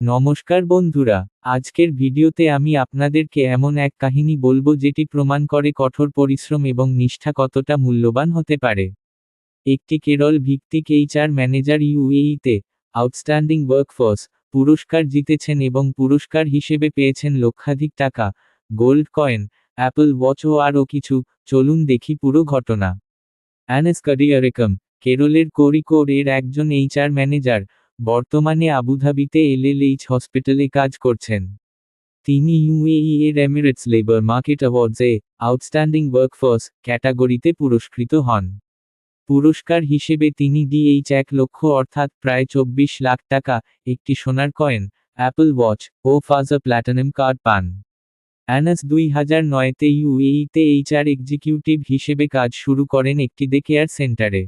নমস্কার বন্ধুরা, আজকের ভিডিওতে আমি আপনাদেরকে এমন এক কাহিনী বলব যেটি প্রমাণ করে কঠোর পরিশ্রম এবং নিষ্ঠা কতটা মূল্যবান হতে পারে। একটি কেরল ভিত্তিক এইচআর ম্যানেজার ইউএইতে আউটস্ট্যান্ডিং ওয়ার্কফোর্স পুরস্কার জিতেছেন এবং পুরস্কার হিসেবে পেয়েছেন লক্ষাধিক টাকা, গোল্ড কয়েন, অ্যাপল ওয়াচ ও আরও কিছু, চলুন দেখি পুরো ঘটনা। অ্যানেস কারিয়ারেকম কেরলের কোরিকোর এর একজন এইচআর ম্যানেজার বর্তমানে আবুধাবিতে এলএলএইচ হসপিটালে কাজ করছেন। তিনি ইউএই এর এমিরেটস লেবার মার্কেট অ্যাওয়ার্ডসে আউটস্ট্যান্ডিং ওয়ার্কফোর্স ক্যাটাগরিতে পুরস্কৃত হন। পুরস্কার হিসেবে তিনি ডিএইচ এক লক্ষ অর্থাৎ প্রায় চব্বিশ লাখ টাকা, একটি সোনার কয়েন, অ্যাপল ওয়াচ ও ফাজা প্ল্যাটিনাম কার্ড পান। অ্যানাস দুই হাজার নয়তে ইউএইতে এইচআর এক্সিকিউটিভ হিসেবে কাজ শুরু করেন একটি দে কেয়ার সেন্টারে।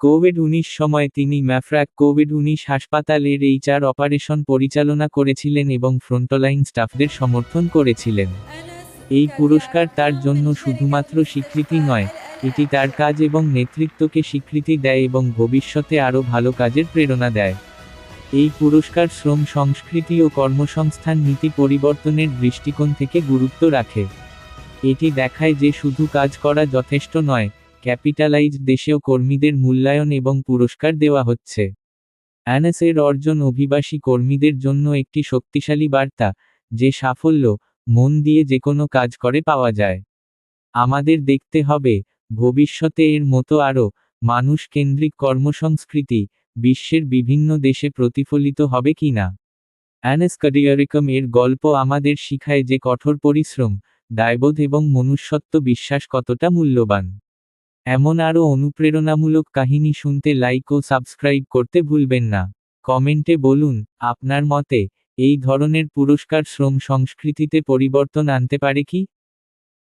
কোভিড উনিশ সময় তিনি ম্যাফ্রাক কোভিড উনিশ হাসপাতালের এইচআর অপারেশন পরিচালনা করেছিলেন এবং ফ্রন্টলাইন স্টাফদের সমর্থন করেছিলেন। এই পুরস্কার তার জন্য শুধুমাত্র স্বীকৃতি নয়, এটি তার কাজ এবং নেতৃত্বকে স্বীকৃতি দেয় এবং ভবিষ্যতে আরও ভালো কাজের প্রেরণা দেয়। এই পুরস্কার শ্রম, সংস্কৃতি ও কর্মসংস্থান নীতি পরিবর্তনের দৃষ্টিকোণ থেকে গুরুত্ব রাখে। এটি দেখায় যে শুধু কাজ করা যথেষ্ট নয় ক্যাপিটালাইজ দেশেও কর্মীদের মূল্যায়ন এবং পুরস্কার দেওয়া হচ্ছে। অ্যানেসের অর্জন অভিবাসী কর্মীদের জন্য একটি শক্তিশালী বার্তা, যে সাফল্য, মন দিয়ে যে কোনো কাজ করে পাওয়া যায়। আমাদের দেখতে হবে, ভবিষ্যতে এর মতো আরও মানুষ কেন্দ্রিক কর্মসংস্কৃতি বিশ্বের বিভিন্ন দেশে প্রতিফলিত হবে কিনা অ্যানেস কারিয়ারিকম এর গল্প আমাদের শিখায় যে কঠোর পরিশ্রম, দায়বোধ এবং মনুষ্যত্ব বিশ্বাস কতটা মূল্যবান। এমন আরও অনুপ্রেরণামূলক কাহিনী শুনতে লাইক ও সাবস্ক্রাইব করতে ভুলবেন না। কমেন্টে বলুন, আপনার মতে এই ধরনের পুরস্কার শ্রম সংস্কৃতিতে পরিবর্তন আনতে পারে কি?